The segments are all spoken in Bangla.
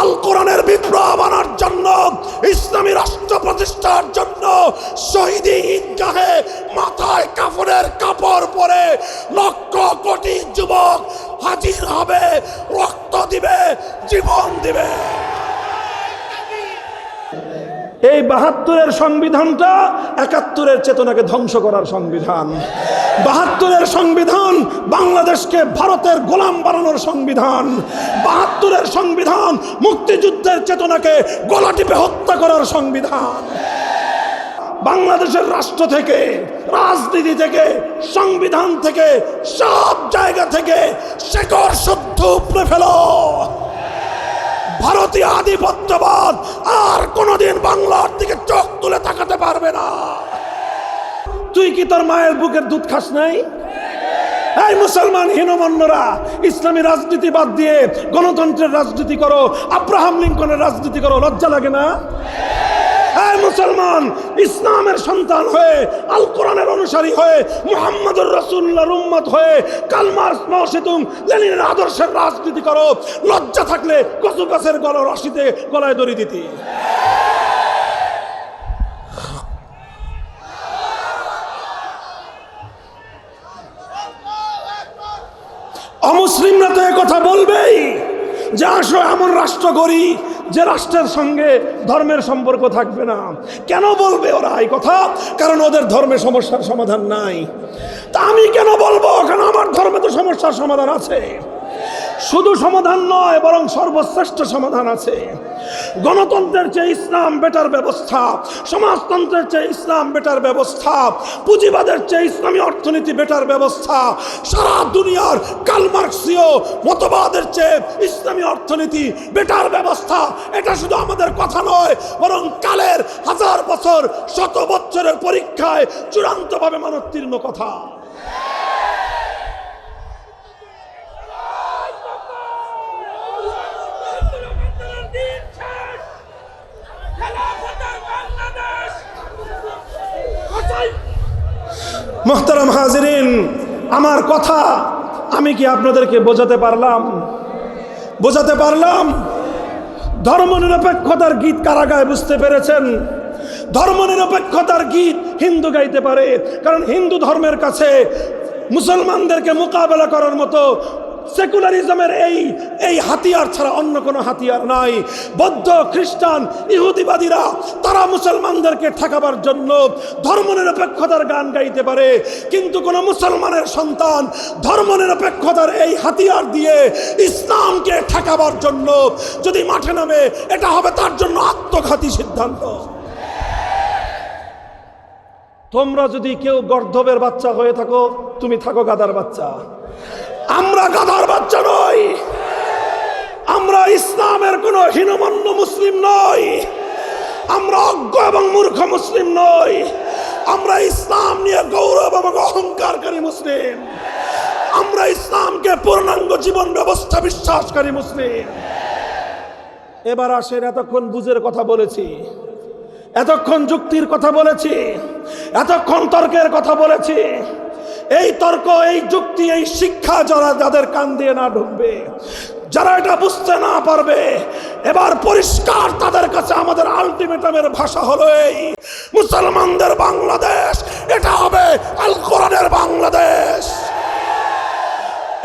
আল কোরআনের বিপ্লব আনার জন্য, ইসলামী রাষ্ট্র প্রতিষ্ঠার জন্য শহীদি ঈদগাহে মাথায় কাফনের কাপড় পরে লক্ষ কোটি যুবক হাজির হবে, রক্ত দিবে, জীবন দিবে। এই বাহাত্তরের সংবিধানটা একাত্তরের চেতনাকে ধ্বংস করার সংবিধান। বাহাত্তরের সংবিধান বাংলাদেশকে ভারতের গোলাম বানানোর সংবিধান। বাহাত্তরের সংবিধান মুক্তিযুদ্ধের চেতনাকে গলা টিপে হত্যা করার সংবিধান। বাংলাদেশের রাষ্ট্র থেকে, রাজনীতি থেকে, সংবিধান থেকে, সব জায়গা থেকে শেকড় শুদ্ধ উপড়ে ফেলো। ভারতীয় আধিপত্যবাদ আর কোনোদিন বাংলার দিকে চোখ তুলে তাকাতে পারবে না। তুই কি তোর মায়ের বুকের দুধ খাস নাই? এই মুসলমান হীনমন্যরা, ইসলামী রাজনীতি বাদ দিয়ে গণতন্ত্রের রাজনীতি করো, আব্রাহাম লিঙ্কনের রাজনীতি করো, লজ্জা লাগে না? এই মুসলমান, ইসলামের সন্তান হয়ে আল কোরআনের অনুসারী হয়ে, মুহাম্মদুর রাসূলুল্লাহর উম্মত হয়ে কালমার মাও লেনিনের আদর্শের রাজনীতি করো। লজ্জা থাকলে কচু গাছের গলা রশিতে গলায় দড়ি দিতি। অমুসলিমরা তো কথা বলবেই। যে আসো এমন রাষ্ট্র করি যে রাষ্ট্রের সঙ্গে ধর্মের সম্পর্ক থাকবে না। কেন বলবে ওরা এই কথা? কারণ ওদের ধর্মে সমস্যার সমাধান নাই। তা আমি কেন বলব? কেন আমার ধর্মে তো সমস্যার সমাধান আছে। শুধু সমাধান নয়, বরং সর্বশ্রেষ্ঠ সমাধান আছে। গণতন্ত্রের চেয়ে ইসলাম বেটার ব্যবস্থা, সমাজতন্ত্রের চেয়ে ইসলাম বেটার ব্যবস্থা, পুঁজিবাদের চেয়ে ইসলামী অর্থনীতি বেটার ব্যবস্থা, সারা দুনিয়ার কালমার্কসীয় মতবাদের চেয়ে ইসলামী অর্থনীতি বেটার ব্যবস্থা, এটা শুধু আমাদের কথা নয়, বরং কালের হাজার বছর, শত বছরের পরীক্ষায় চূড়ান্তভাবে মানোত্তীর্ণ কথা। মোহতারাম হাজরিন, আমার কথা আমি কি আপনাদেরকে বোঝাতে পারলাম? বোঝাতে পারলাম? ধর্মনিরপেক্ষতার গীত কারা গায় বুঝতে পেরেছেন? ধর্মনিরপেক্ষতার গীত হিন্দু গাইতে পারে, কারণ হিন্দু ধর্মের কাছে মুসলমানদেরকে মোকাবেলা করার মতো সেকুলারিজমের এই এই হাতিয়ার ছাড়া অন্য কোনো হাতিয়ার নাই। বৌদ্ধ, খ্রিস্টান, ইহুদিবাদীরা, তারা মুসলমানদেরকে ঠেকাবার জন্য ধর্মনিরপেক্ষতার গান গাইতে পারে। কিন্তু কোনো মুসলমানের সন্তান ধর্মনিরপেক্ষতার এই হাতিয়ার দিয়ে ইসলামকে ঠেকাবার জন্য যদি মাঠে নামে, এটা হবে তার জন্য আত্মঘাতী সিদ্ধান্ত। তোমরা যদি কেউ গর্ধবের বাচ্চা হয়ে থাকো, তুমি থাকো গাদার বাচ্চা। আমরা গাধার বাচ্চা নই। আমরা ইসলামের কোন হীনমন্য মুসলিম নই। আমরা অজ্ঞ এবং মূর্খ মুসলিম নই। আমরা ইসলাম নিয়ে গৌরব এবং অহংকারকারী মুসলিম। আমরা ইসলামকে পূর্ণাঙ্গ জীবন ব্যবস্থা বিশ্বাসকারী মুসলিম। এবার আসেন, এতক্ষণ বুঝের কথা বলেছি। এতক্ষণ যুক্তির কথা বলেছি। এতক্ষণ তর্কের কথা বলেছি। এই তর্ক, এই যুক্তি, এই শিক্ষা যারা যাদের কান দিয়ে না ঢুকবে, যারা এটা বুঝতে না পারবে, এবার পরিষ্কার তাদের কাছে আমাদের আলটিমেটামের ভাষা হলো এই, মুসলমানদের বাংলাদেশ, এটা হবে আল কোরআনের বাংলাদেশ।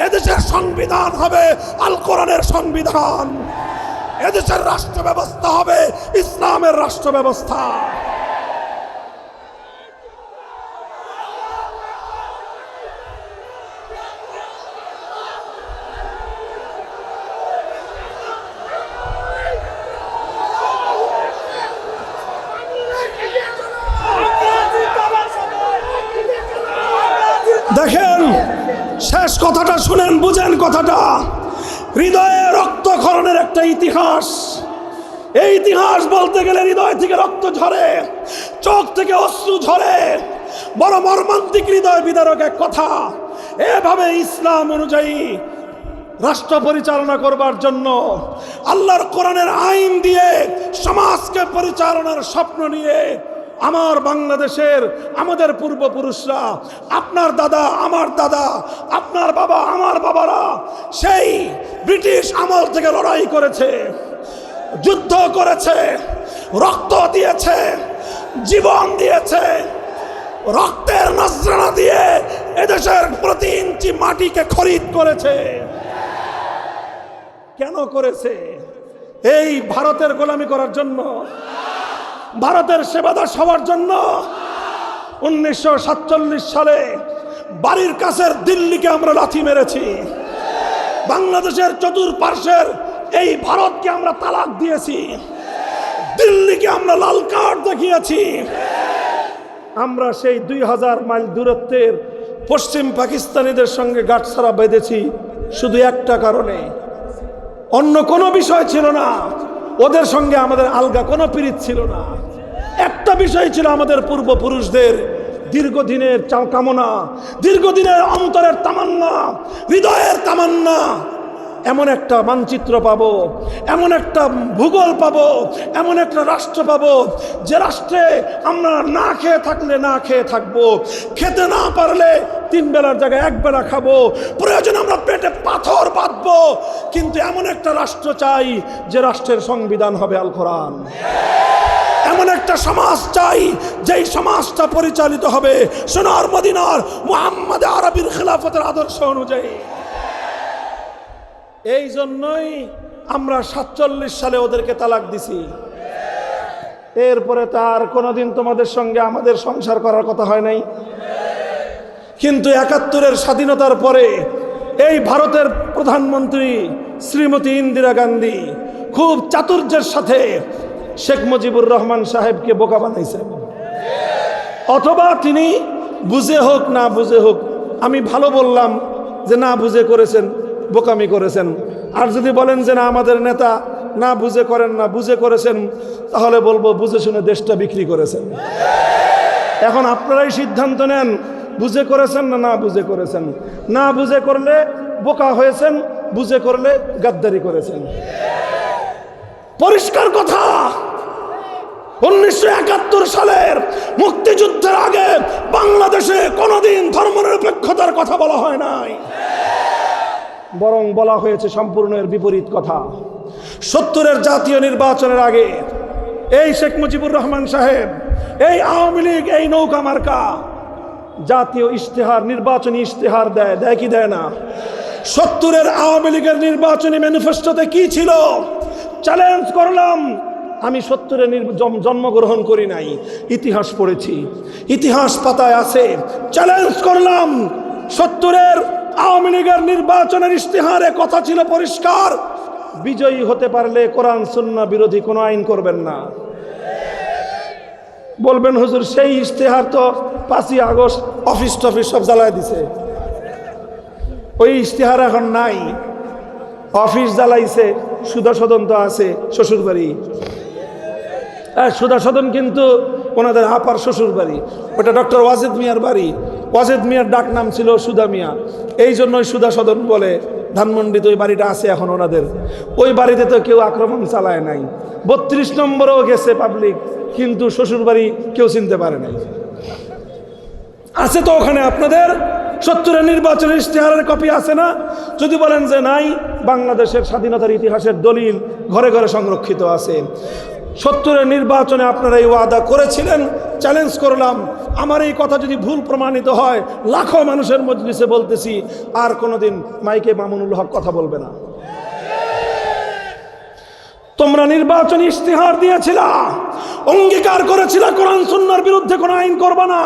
এদেশের সংবিধান হবে আল কোরআনের সংবিধান। এদেশের রাষ্ট্র ব্যবস্থা হবে ইসলামের রাষ্ট্র ব্যবস্থা হৃদয়ে রক্তক্ষরণের একটা ইতিহাস। এই ইতিহাস বলতে গেলে হৃদয় থেকে রক্ত ঝরে, চোখ থেকে অশ্রু ঝরে। বড় মর্মান্তিক হৃদয় বিদারক এক কথা। এভাবে ইসলাম অনুযায়ী রাষ্ট্র পরিচালনা করবার জন্য আল্লাহর কোরআনের আইন দিয়ে সমাজকে পরিচালনার স্বপ্ন নিয়ে আমার বাংলাদেশের, আমাদের পূর্বপুরুষরা, আপনার দাদা, আমার দাদা, আপনার বাবা, আমার বাবারা, সেই ব্রিটিশ আমল থেকে লড়াই করেছে, যুদ্ধ করেছে, রক্ত দিয়েছে, জীবন দিয়েছে, রক্তের নজরানা দিয়ে এদেশের প্রতি ইঞ্চি মাটিকে খরিদ করেছে। কেন করেছে? এই ভারতের গোলামি করার জন্য ভারতের সেবাদাস হওয়ার জন্য উনিশশো সাতচল্লিশ সালে বাড়ির কাছের দিল্লিকে আমরা লাথি মেরেছি। বাংলাদেশের চতুর্পার্শ্বের এই ভারতকে আমরা তালাক দিয়েছি। দিল্লিকে আমরা লাল কার্ড দেখিয়েছি। আমরা সেই দুই হাজার মাইল দূরত্বের পশ্চিম পাকিস্তানিদের সঙ্গে গাঁটছাড়া বেঁধেছি শুধু একটা কারণে। অন্য কোনো বিষয় ছিল না। ওদের সঙ্গে আমাদের আলগা কোনো পীড়িত ছিল না। একটা বিষয় ছিল আমাদের পূর্বপুরুষদের দীর্ঘদিনের কামনা, দীর্ঘদিনের অন্তরের তামান্না, হৃদয়ের তামান্না। এমন একটা মানচিত্র পাব, এমন একটা ভূগোল পাব, এমন একটা রাষ্ট্র পাবো, যে রাষ্ট্রে আমরা না খেয়ে থাকলে না খেয়ে থাকব, খেতে না পারলে তিন বেলার জায়গায় এক বেলা খাব, প্রয়োজন আমরা পেটে পাথর বাঁধবো, কিন্তু এমন একটা রাষ্ট্র চাই যে রাষ্ট্রের সংবিধান হবে আল কোরআন। এমন একটা সমাজ চাই যেই সমাজটা পরিচালিত হবে সোনার মদিনার মোহাম্মদ আরবির খেলাফতের আদর্শ অনুযায়ী। এই জন্যই আমরা সাতচল্লিশ সালে ওদেরকে তালাক দিছি। এরপরে তার কোনোদিন তোমাদের সঙ্গে আমাদের সংসার করার কথা হয় নাই। কিন্তু একাত্তরের স্বাধীনতার পরে এই ভারতের প্রধানমন্ত্রী শ্রীমতী ইন্দিরা গান্ধী খুব চাতুর্যের সাথে শেখ মুজিবুর রহমান সাহেবকে বোকা বানাইছেন অথবা তিনি বুঝে হোক না বুঝে হোক, আমি ভালো বললাম যে না বুঝে করেছেন। বোকামি করেছেন। আর যদি বলেন যে না, আমাদের নেতা না বুঝে করেন, না বুঝে করেছেন, তাহলে বলব বুঝে শুনে দেশটা বিক্রি করেছেন। এখন আপনারাই সিদ্ধান্ত নেন, বুঝে করেছেন না না বুঝে করেছেন। না বুঝে করলে বোকা হয়েছেন, বুঝে করলে গাদ্দারি করেছেন। পরিষ্কার কথা! উনিশশো একাত্তর সালের মুক্তিযুদ্ধের আগে বাংলাদেশে কোনোদিন ধর্মনিরপেক্ষতার কথা বলা হয় নাই। বরং বলা হয়েছে সম্পূর্ণ এর বিপরীত কথা। সত্তরের জাতীয় নির্বাচনের আগে এই শেখ মুজিবুর রহমান সাহেব, এই আওয়ামী লীগ, এই নৌকা মার্কা জাতীয় ইশতেহার, নির্বাচনী ইশতেহার দেয় দেয় কি দেয় না? সত্তরের আওয়ামী লীগের নির্বাচনী ম্যানিফেস্টোতে কি ছিল? চ্যালেঞ্জ করলাম। আমি সত্তরে জন্মগ্রহণ করি নাই, ইতিহাস পড়েছি, ইতিহাস পাতায় আছে। চ্যালেঞ্জ করলাম। সত্তরের আওয়ামী লীগের নির্বাচনের ইশতেহারে কথা ছিল পরিষ্কার। বিজয়ী হতে পারলে কোরআন সুন্না বিরোধী কোনো আইন করবেন না। বলবেন, হুজুর, সেই ইশতেহার তো পাঁচই আগস্ট অফিস টফিস সব জ্বালায় দিছে। ওই ইশতেহার এখন নাই। অফিস জ্বালাইছে সুদা সদন তো আছে শ্বশুর বাড়ি হ্যাঁ সুদাসদন কিন্তু ওনাদের আপার শ্বশুর বাড়ি ওটা ডক্টর ওয়াজেদ মিয়ার বাড়ি। ওয়াজেদ মিয়ার ডাক নাম ছিল সুদা মিয়া। এই জন্যই সুদা সদন বলে, ধানমন্ডিতে ওই বাড়িটা আছে এখন ওনাদের। ওই বাড়িতে তো কেউ আক্রমণ চালায় নাই। বত্রিশ নম্বরেও গেছে পাবলিক কিন্তু শ্বশুর বাড়ি কেউ চিনতে পারে নাই। আছে তো ওখানে আপনাদের? সত্তরের নির্বাচনের ইশতেহারের কপি আছে না? যদি বলেন যে নাই, বাংলাদেশের স্বাধীনতার ইতিহাসের দলিল ঘরে ঘরে সংরক্ষিত আছে। সত্তরের নির্বাচনে আপনারা এই ওয়াদা করেছিলেন চ্যালেঞ্জ করলাম। আমার এই কথা যদি ভুল প্রমাণিত হয়, লাখো মানুষের মজলিসে বলতেছি, আর কোনোদিন মাইকে মামুনুল হক কথা বলবে না। তোমরা নির্বাচনী ইশতেহার দিয়েছিলা, অঙ্গীকার করেছিল, কোরআন সুন্নার বিরুদ্ধে কোনো আইন করবে না।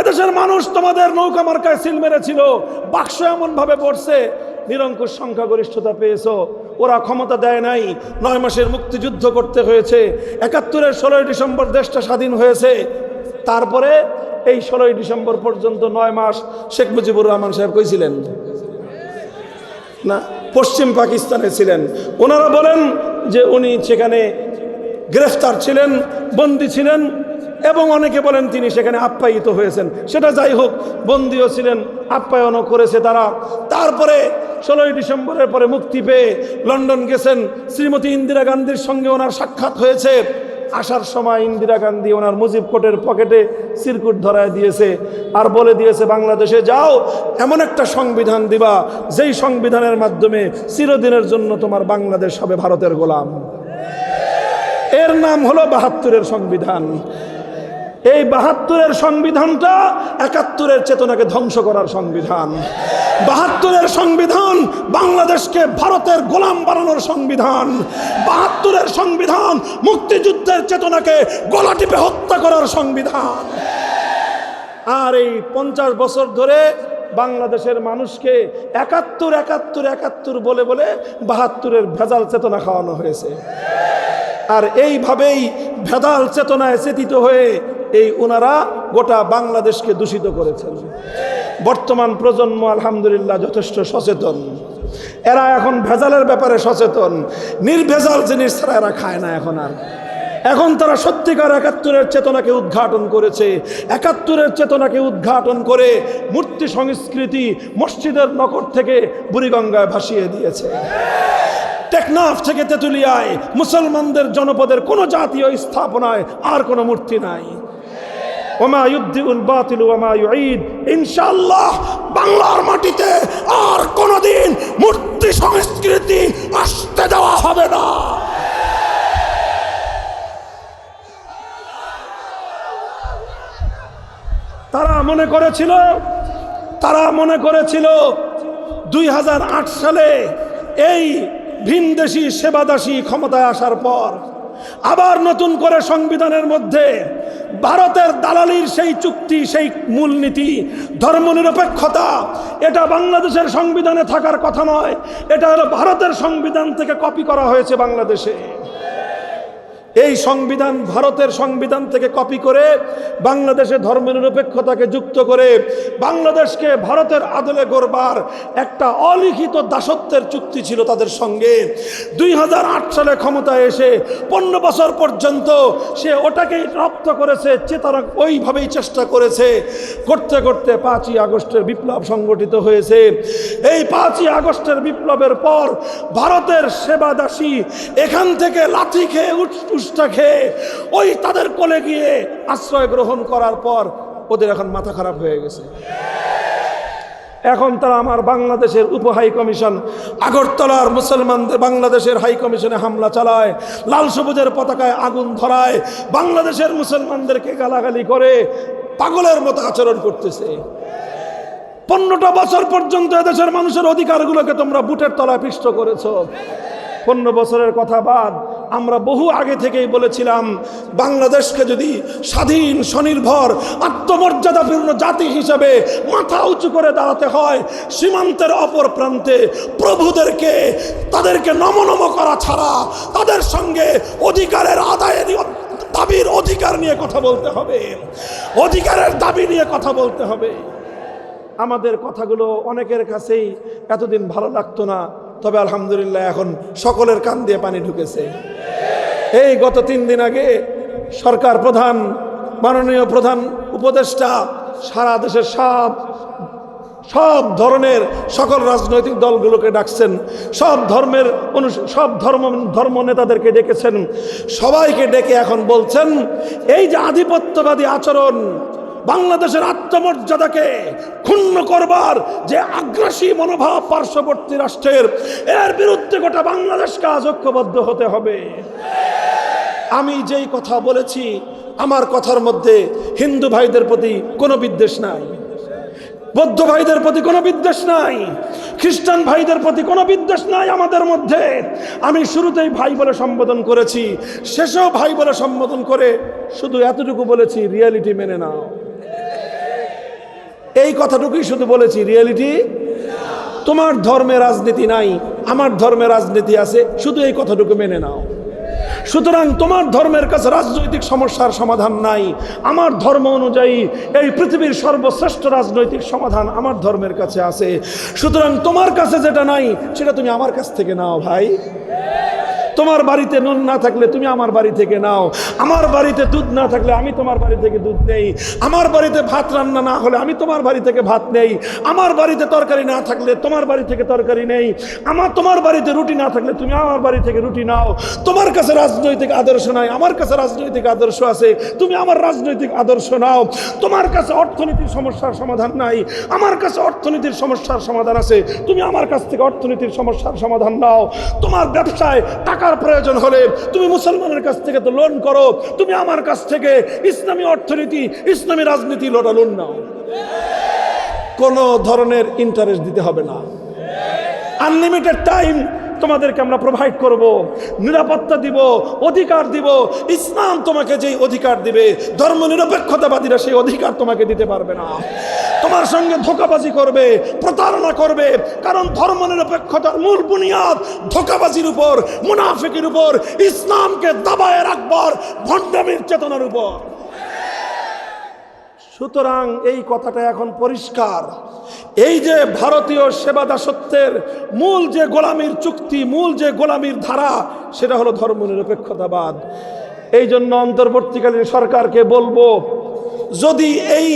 এদেশের মানুষ তোমাদের নৌকা মার্কায় সিল মেরেছিল, বাক্স এমন ভাবে পড়ছে নিরঙ্কুশ সংখ্যাগরিষ্ঠতা পেয়েছ। ওরা ক্ষমতা দেয় নাই। নয় মাসের মুক্তিযুদ্ধ করতে হয়েছে। একাত্তরের ষোলোই ডিসেম্বর দেশটা স্বাধীন হয়েছে। তারপরে এই ষোলোই ডিসেম্বর পর্যন্ত নয় মাস শেখ মুজিবুর রহমান সাহেব কইছিলেন। না, পশ্চিম পাকিস্তানে ছিলেন। ওনারা বলেন যে উনি সেখানে গ্রেফতার ছিলেন, বন্দী ছিলেন। এবং অনেকে বলেন তিনি সেখানে আপ্যায়িত হয়েছেন। সেটা যাই হোক, বন্দিও ছিলেন, আপ্যায়নও করেছে তারা। তারপরে ষোলোই ডিসেম্বরের পরে মুক্তি পেয়ে লন্ডন গেছেন। শ্রীমতী ইন্দিরা গান্ধীর সঙ্গে ওনার সাক্ষাৎ হয়েছে। আসার সময় ইন্দিরা গান্ধী ওনার মুজিব কোটের পকেটে সিরকুট ধরায় দিয়েছে আর বলে দিয়েছে, বাংলাদেশে যাও, এমন একটা সংবিধান দিবা, যেই সংবিধানের মাধ্যমে চিরদিনের জন্য তোমার বাংলাদেশ হবে ভারতের গোলাম। এর নাম হলো বাহাত্তরের সংবিধান। এই বাহাত্তরের সংবিধানটা একাত্তরের চেতনাকে ধ্বংস করার সংবিধান। বাহাত্তরের সংবিধান বাংলাদেশকে ভারতের গোলাম বানানোর সংবিধান। বাহাত্তরের সংবিধান মুক্তিযুদ্ধের চেতনাকে গলা টিপে হত্যা করার সংবিধান। আর এই পঞ্চাশ বছর ধরে বাংলাদেশের মানুষকে একাত্তর একাত্তর একাত্তর বলে বলে বাহাত্তরের ভেজাল চেতনা খাওয়ানো হয়েছে। আর এইভাবেই ভেদাল চেতনায় চেতিত হয়ে এই ওনারা গোটা বাংলাদেশকে দূষিত করেছেন। বর্তমান প্রজন্ম আলহামদুলিল্লাহ যথেষ্ট সচেতন। এরা এখন ভেজালের ব্যাপারে সচেতন। নির্ভেজাল জিনিস ছাড়া এরা খায় না এখন আর। এখন তারা সত্যিকার একাত্তরের চেতনাকে উদ্ঘাটন করেছে। একাত্তরের চেতনাকে উদ্ঘাটন করে মূর্তি সংস্কৃতি মসজিদের নকর থেকে বুড়িগঙ্গায় ভাসিয়ে দিয়েছে। টেকনাফ থেকে তেঁতুলিয়ায় মুসলমানদের জনপদের কোনো জাতীয় স্থাপনায় আর কোনো মূর্তি নাই। ওমা বাতিল ওমা ইউঈদ। ইনশাআল্লাহ বাংলার মাটিতে আর কোনোদিন মূর্তি সংস্কৃতি আসতে দেওয়া হবে না। তারা মনে করেছিল, তারা মনে করেছিল দুই হাজার আট সালে এই ভিনদেশি সেবাদাসী ক্ষমতায় আসার পর আবার নতুন করে সংবিধানের মধ্যে ভারতের দালালির সেই চুক্তি, সেই মূলনীতি, ধর্মনিরপেক্ষতা, এটা বাংলাদেশের সংবিধানে থাকার কথা নয়, এটা হলো ভারতের সংবিধান থেকে কপি করা হয়েছে বাংলাদেশে। এই সংবিধান ভারতের সংবিধান থেকে কপি করে বাংলাদেশে ধর্মনিরপেক্ষতাকে যুক্ত করে বাংলাদেশকে ভারতের আদলে গড়বার একটা অলিখিত দাসত্বের চুক্তি ছিল তাদের সঙ্গে। দুই হাজার আট সালে ক্ষমতায় এসে পনেরো বছর পর্যন্ত সে ওটাকেই রপ্ত করেছে চেতারা ওইভাবেই চেষ্টা করেছে। করতে করতে পাঁচই আগস্টের বিপ্লব সংগঠিত হয়েছে। এই পাঁচই আগস্টের বিপ্লবের পর ভারতের সেবাদাসী এখান থেকে লাথি খেয়ে উঠ- উষ্টা খেয়ে ওই তাদের কোলে গিয়ে আশ্রয় গ্রহণ করার পর ওদের এখন মাথা খারাপ হয়ে গেছে। এখন তারা আমার বাংলাদেশের উপ হাই কমিশন, আগরতলার মুসলমানদের বাংলাদেশের হাই কমিশনে হামলা চালায়, লাল সবুজের পতাকায় আগুন ধরায়, বাংলাদেশের মুসলমানদেরকে গালাগালি করে পাগলের মতো আচরণ করতেছে। পনেরোটা বছর পর্যন্ত এদেশের মানুষের অধিকারগুলোকে তোমরা বুটের তলায় পিষ্ট করেছ। পনেরো বছরের কথা বাদ আমরা বহু আগে থেকেই বলেছিলাম, বাংলাদেশকে যদি স্বাধীন, স্বনির্ভর, আত্মমর্যাদাপূর্ণ জাতি হিসেবে মাথা উঁচু করে দাঁড়াতে হয়, সীমান্তের অপর প্রান্তে প্রভুদেরকে, তাদেরকে নমনম করা ছাড়া তাদের সঙ্গে অধিকারের আদায়ের দাবির অধিকার নিয়ে কথা বলতে হবে। অধিকারের দাবি নিয়ে কথা বলতে হবে। আমাদের কথাগুলো অনেকের কাছেই এতদিন ভালো লাগতো না। তবে আলহামদুলিল্লাহ এখন সকলের কান দিয়ে পানি ঢুকেছে। এই গত তিন দিন আগে সরকার প্রধান, মাননীয় প্রধান উপদেষ্টা সারা দেশের সব সব ধরনের সকল রাজনৈতিক দলগুলোকে ডাকছেন। সব ধর্মের সব ধর্ম ধর্ম নেতাদেরকে ডেকেছেন। সবাইকে ডেকে এখন বলছেন, এই যে আধিপত্যবাদী আচরণ বাংলাদেশের আত্মমর্যাদাকে ক্ষুণ্ণ করবার যে আগ্রাসী মনোভাব পার্শ্ববর্তী রাষ্ট্রের, এর বিরুদ্ধে গোটা বাংলাদেশকে আজ ঐক্যবদ্ধ হতে হবে। আমি যেই কথা বলেছি, আমার কথার মধ্যে হিন্দু ভাইদের প্রতি কোনো বিদ্বেষ নাই, বৌদ্ধ ভাইদের প্রতি কোনো বিদ্বেষ নাই, খ্রিস্টান ভাইদের প্রতি কোনো বিদ্বেষ নাই আমাদের মধ্যে। আমি শুরুতেই ভাই বলে সম্বোধন করেছি, শেষেও ভাই বলে সম্বোধন করে শুধু এতটুকু বলেছি, রিয়ালিটি মেনে নাও। এই কথাটুকুই শুধু বলেছি রিয়েলিটি তোমার ধর্মে রাজনীতি নাই, আমার ধর্মে রাজনীতি আছে, শুধু এই কথাটুকু মেনে নাও। সুতরাং তোমার ধর্মের কাছে রাজনৈতিক সমস্যার সমাধান নাই, আমার ধর্ম অনুযায়ী এই পৃথিবীর সর্বশ্রেষ্ঠ রাজনৈতিক সমাধান আমার ধর্মের কাছে আছে। সুতরাং তোমার কাছে যেটা নাই, সেটা তুমি আমার কাছ থেকে নাও ভাই। তোমার বাড়িতে নুন না থাকলে তুমি আমার বাড়ি থেকে নাও। আমার বাড়িতে দুধ না থাকলে আমি তোমার বাড়ি থেকে দুধ নেই। আমার বাড়িতে ভাত রান্না না হলে আমি তোমার বাড়ি থেকে ভাত নেই। আমার বাড়িতে তরকারি না থাকলে তোমার বাড়ি থেকে তরকারি নেই। আমার, তোমার বাড়িতে রুটি না থাকলে তুমি আমার বাড়ি থেকে রুটি নাও। তোমার কাছে রাজনৈতিক আদর্শ নাই, আমার কাছে রাজনৈতিক আদর্শ আছে। তুমি আমার রাজনৈতিক আদর্শ নাও। তোমার কাছে অর্থনীতির সমস্যার সমাধান নাই। আমার কাছে অর্থনীতির সমস্যার সমাধান আছে। তুমি আমার কাছ থেকে অর্থনীতির সমস্যার সমাধান নাও। তোমার ব্যবসায় টাকা টাকার প্রয়োজন হলে তুমি মুসলমানের কাছ থেকে তো লোন করো। তুমি আমার কাছ থেকে ইসলামী অর্থনীতি, ইসলামী রাজনীতি লোটা লোন নাও। কোনো ধরনের ইন্টারেস্ট দিতে হবে না। আনলিমিটেড টাইম তোমাদেরকে আমরা প্রোভাইড করব, নিরাপত্তা দিব, অধিকার দিব। ইসলাম তোমাকে যেই অধিকার দিবে ধর্ম নিরপেক্ষতাবাদীরা সেই অধিকার তোমাকে দিতে পারবে না। তোমার সঙ্গে ধোকাবাজি করবে, প্রতারণা করবে, কারণ ধর্ম নিরপেক্ষতার মূল বুনিয়াদ ধোকাবাজির উপর, মুনাফিকের উপর, ইসলামকে দাবায় রাখবার ভণ্ডামির চেতনার উপর। সুতরাং এই কথাটা এখন পরিষ্কার। এই যে ভারতীয় সেবা দাসত্বের মূল যে গোলামীর চুক্তি, মূল যে গোলামীর ধারা, সেটা হলো ধর্মনিরপেক্ষতাবাদ এই জন্য অন্তর্বর্তীকালীন সরকারকে বলব, যদি এই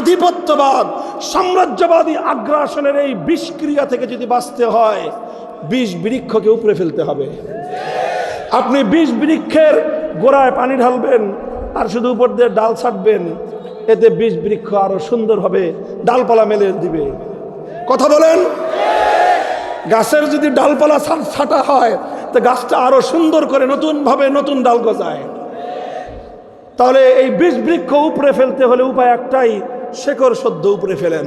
আধিপত্যবাদ, সাম্রাজ্যবাদী আগ্রাসনের এই বিষক্রিয়া থেকে যদি বাঁচতে হয়, বিষ বৃক্ষকে উপরে ফেলতে হবে। আপনি বিষ বৃক্ষের গোড়ায় পানি ঢালবেন, আর শুধু উপর দিয়ে ডাল ছাড়বেন এতে বিষ বৃক্ষ আরও সুন্দর হবে, ডালপালা মেলে দিবে। কথা বলেন? গাছের যদি ডালপালা ছাটা হয়, তো গাছটা আরও সুন্দর করে নতুন ভাবে নতুন ডাল গজায়। তাহলে এই বিষ বৃক্ষ উপরে ফেলতে হলে উপায় একটাই, শেকড় সদ্য উপরে ফেলেন।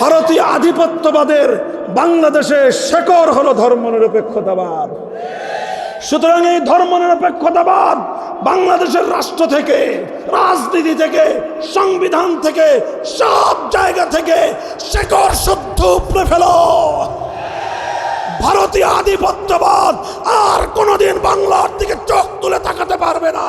ভারতীয় আধিপত্যবাদের বাংলাদেশে শেকড় হলো ধর্মনিরপেক্ষতাবাদ। সুতরাং এই ধর্মনিরপেক্ষতাবাদ বাংলাদেশের রাষ্ট্র থেকে, রাজনীতি থেকে, সংবিধান থেকে, সব জায়গা থেকে শেকড় শুদ্ধ উপরে ফেল। ভারতীয় আধিপত্যবাদ আর কোনোদিন বাংলার দিকে চোখ তুলে তাকাতে পারবে না।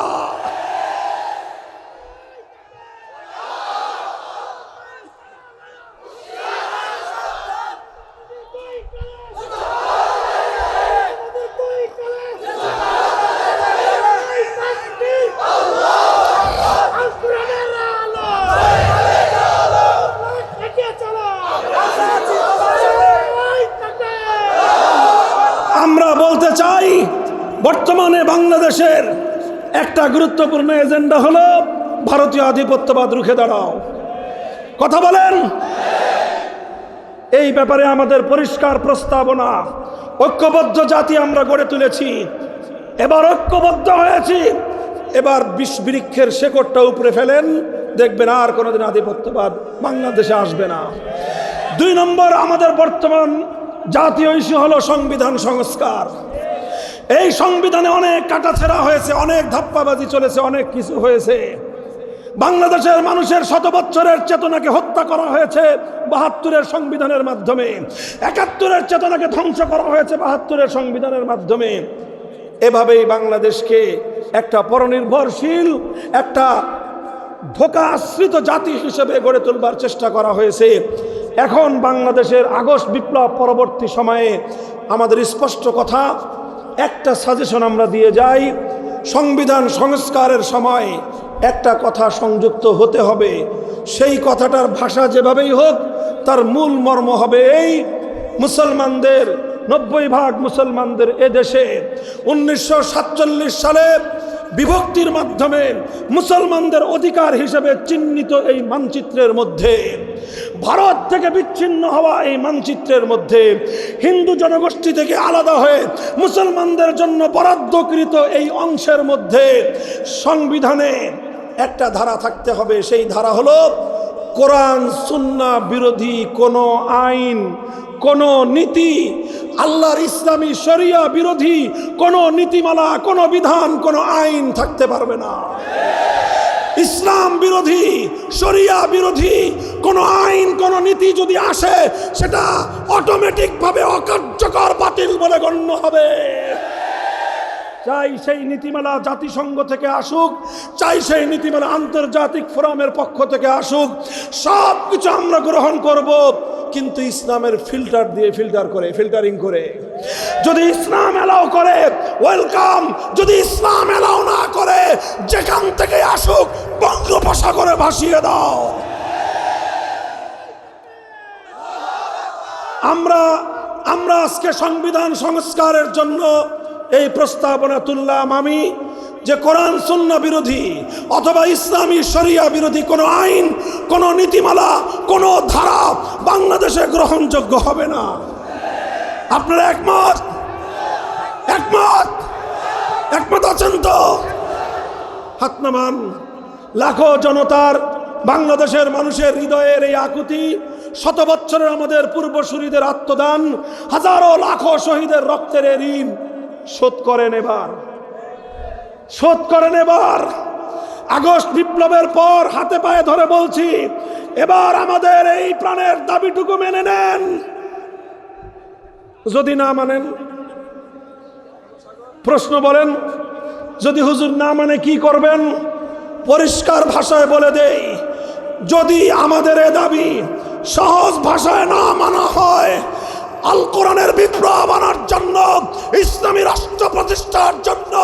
বর্তমানে বাংলাদেশের একটা গুরুত্বপূর্ণ এজেন্ডা হলো ভারতীয় আধিপত্যবাদ রুখে দাঁড়াও। কথা বলেন? এই ব্যাপারে আমাদের পরিষ্কার প্রস্তাবনা। ঐক্যবদ্ধ জাতি আমরা গড়ে তুলেছি। এবার ঐক্যবদ্ধ হয়েছি। এবার বিষ বৃক্ষের শেকড়টা উপরে ফেলেন। দেখবেন আর কোনোদিন আধিপত্যবাদ বাংলাদেশে আসবে না। দুই নম্বর, আমাদের বর্তমান জাতীয় ইস্যু হলো সংবিধান সংস্কার। এই সংবিধানে অনেক কাটাছেড়া হয়েছে, অনেক ধাপ্পাবাজি চলেছে, অনেক কিছু হয়েছে। বাংলাদেশের মানুষের শত বছরের চেতনাকে হত্যা করা হয়েছে বাহাত্তরের সংবিধানের মাধ্যমে। একাত্তরের চেতনাকে ধ্বংস করা হয়েছে বাহাত্তরের সংবিধানের মাধ্যমে। এভাবেই বাংলাদেশকে একটা পরনির্ভরশীল, একটা ধোকা আশ্রিত জাতি হিসেবে গড়ে তুলবার চেষ্টা করা হয়েছে। এখন বাংলাদেশের আগস্ট বিপ্লব পরবর্তী সময়ে আমাদের স্পষ্ট কথা একটা সাজেশন আমরা দিয়ে যাই, সংবিধান সংস্কারের সময় একটা কথা সংযুক্ত হতে হবে। সেই কথাটার ভাষা যেভাবেই হোক, তার মূল মর্ম হবে এই, মুসলমানদের, নব্বই ভাগ মুসলমানদের এদেশে উনিশশো সাতচল্লিশ সালে বিভক্তির মাধ্যমে মুসলমানদের অধিকার হিসেবে চিহ্নিত এই মানচিত্রের মধ্যে ভারত থেকে বিচ্ছিন্ন হওয়া এই মানচিত্রের মধ্যে হিন্দু জনগোষ্ঠী থেকে আলাদা হয়ে মুসলমানদের জন্য বরাদ্দকৃত এই অংশের মধ্যে সংবিধানে একটা ধারা থাকতে হবে। সেই ধারা হলো কোরআন, সুন্না বিরোধী কোনো আইন, কোনো নীতি, আল্লাহর ইসলামী শরিয়া বিরোধী কোনো নীতিমালা, কোনো বিধান, কোনো আইন থাকতে পারবে না। ইসলাম বিরোধী, শরিয়া বিরোধী, কোনো আইন, কোনো নীতি যদি আসে, সেটা অটোমেটিকভাবে অকার্যকর বাতিল বলে গণ্য হবে। চাই সেই নীতিমালা জাতিসংঘ থেকে আসুক, চাই সেই নীতিমালা আন্তর্জাতিক ফোরামের পক্ষ থেকে আসুক। সব কিছু আমরা গ্রহণ করব, কিন্তু ইসলামের ফিল্টার দিয়ে ফিল্টার করে, ফিল্টারিং করে। যদি ইসলাম এলাও করে, ওয়েলকাম। যদি ইসলাম এলাও না করে, যেখান থেকে আসুক, বঙ্গোপসাগরে ভাসিয়ে দাও। আমরা আমরা আজকে সংবিধান সংস্কারের জন্য এই প্রস্তাবনা তুললাম আমি যে কোরআন সুন্না বিরোধী অথবা ইসলামী শরিয়া বিরোধী কোনো আইন, কোনো নীতিমালা, কোনো ধারা বাংলাদেশে গ্রহণযোগ্য হবে না। আপনারা একমত? একমত? একমত আছেন তো? হাত নামান লাখো জনতার, বাংলাদেশের মানুষের হৃদয়ের এই আকুতি শত বছরের আমাদের পূর্বসূরীদের আত্মদান, হাজারো লাখো শহীদের রক্তের ঋণ শোধ করেন এবার। শোধ করেন এবার। আগস্ট বিপ্লবের পর হাতে পায়ে ধরে বলছি, এবার আমাদের এই প্রাণের দাবিটুকু মেনে নেন। যদি না মানেন, প্রশ্ন বলেন, যদি হুজুর না মানে কি করবেন? পরিষ্কার ভাষায় বলে দেই, যদি আমাদের এ দাবি সহজ ভাষায় না মানা হয় আল কোরআনের বিপ্লব আনার জন্য, ইসলামী রাষ্ট্র প্রতিষ্ঠার জন্য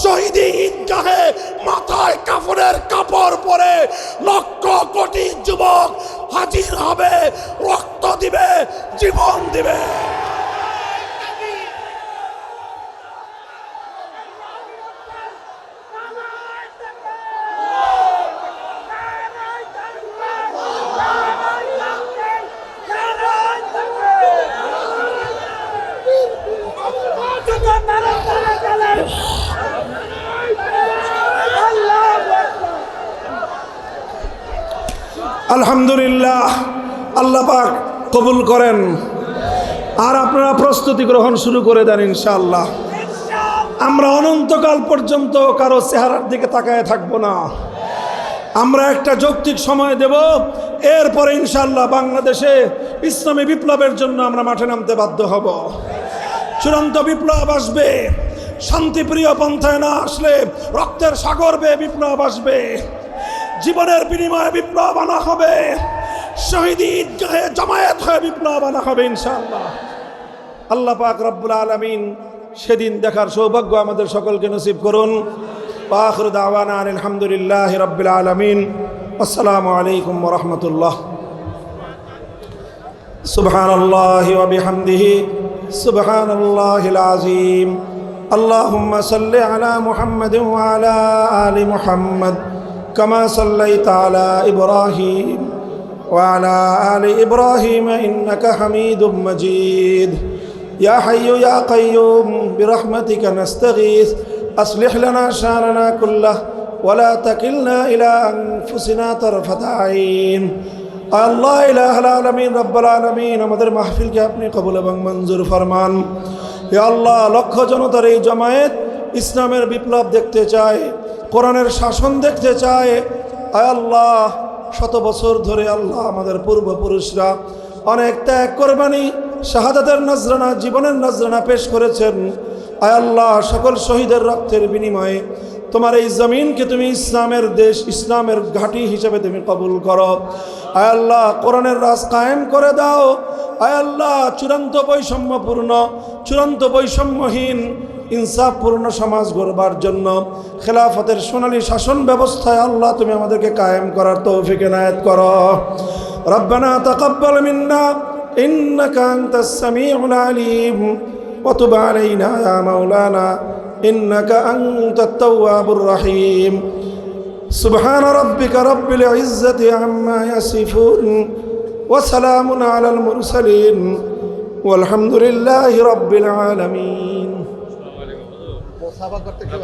শহীদি ঈদগাহে মাথায় কাপড়ের কাপড় পরে লক্ষ কোটি যুবক হাজির হবে, রক্ত দিবে, জীবন দিবে আলহামদুলিল্লাহ আল্লাহ পাক কবুল করেন। আর আপনারা প্রস্তুতি গ্রহণ শুরু করে দেন ইনশাআল্লাহ। আমরা অনন্তকাল পর্যন্ত কারও চেহারার দিকে তাকায় থাকব না। আমরা একটা যৌক্তিক সময় দেব। এরপরে ইনশাল্লাহ বাংলাদেশে ইসলামী বিপ্লবের জন্য আমরা মাঠে নামতে বাধ্য হব। চূড়ান্ত বিপ্লব আসবে। শান্তিপ্রিয় পন্থায় না আসলে রক্তের সাগর বেয়ে বিপ্লব আসবে। জীবনের বিনিময়ে বিপ্লব আনা হবে। শহীদ ঈদগাহে জমায়েত হয়ে বিপ্লব আনা হবে ইনশাআল্লাহ আল্লাহ পাক রব্বুল আলমিন সেদিন দেখার সৌভাগ্য আমাদের সকলকে নসিব করুন পাখর দাওয়ানা আলহামদুলিল্লাহ রব্বুল আলমিন আসসালামু আলাইকুম রহমতুল্লাহ سبحان الله وبحمده سبحان الله العظيم اللهم صل على محمد وعلى آل محمد كما صليت على إبراهيم وعلى آل إبراهيم إنك حميد مجيد يا حي يا قيوم برحمتك نستغيث أصلح لنا شاننا كله ولا تكلنا إلى أنفسنا طرفة عين আল্লাহ ইলাহাল আলমিন রব্বাল আলমিন আমাদের মাহফিলকে আপনি কবুল এবং মঞ্জুর ফরমান হে আল্লাহ লক্ষ জনতার এই জমায়েত ইসলামের বিপ্লব দেখতে চায় কোরআনের শাসন দেখতে চায় আয় আল্লাহ শত বছর ধরে আল্লাহ আমাদের পূর্বপুরুষরা অনেক ত্যাগ কোরবানি, শাহাদাতের নজরানা, জীবনের নজরানা পেশ করেছেন। আয় আল্লাহ, সকল শহীদের রক্তের বিনিময়ে তোমার এই জমিনকে তুমি ইসলামের দেশ, ইসলামের ঘাঁটি হিসেবে তুমি কবুল করো। আয় আল্লাহ, কোরআনের রাজ কায়েম করে দাও। আয় আল্লাহ, চূড়ান্ত বৈষম্যপূর্ণ, চূড়ান্ত বৈষম্যহীন ইনসাফপূর্ণ সমাজ গড়বার জন্য খেলাফতের সোনালী শাসন ব্যবস্থায় আল্লাহ তুমি আমাদেরকে কায়েম করার তৌফিক এনায়েত করো রব্বানা তাকাব্বাল মিন্না ইন্নাকা আনতাস সামিউল আলিম وتب علينا يا مولانا إنك أنت التواب الرحيم سبحان ربك رب العزة عما يصفون وسلام على المرسلين والحمد لله رب العالمين সাফা করতে কেউ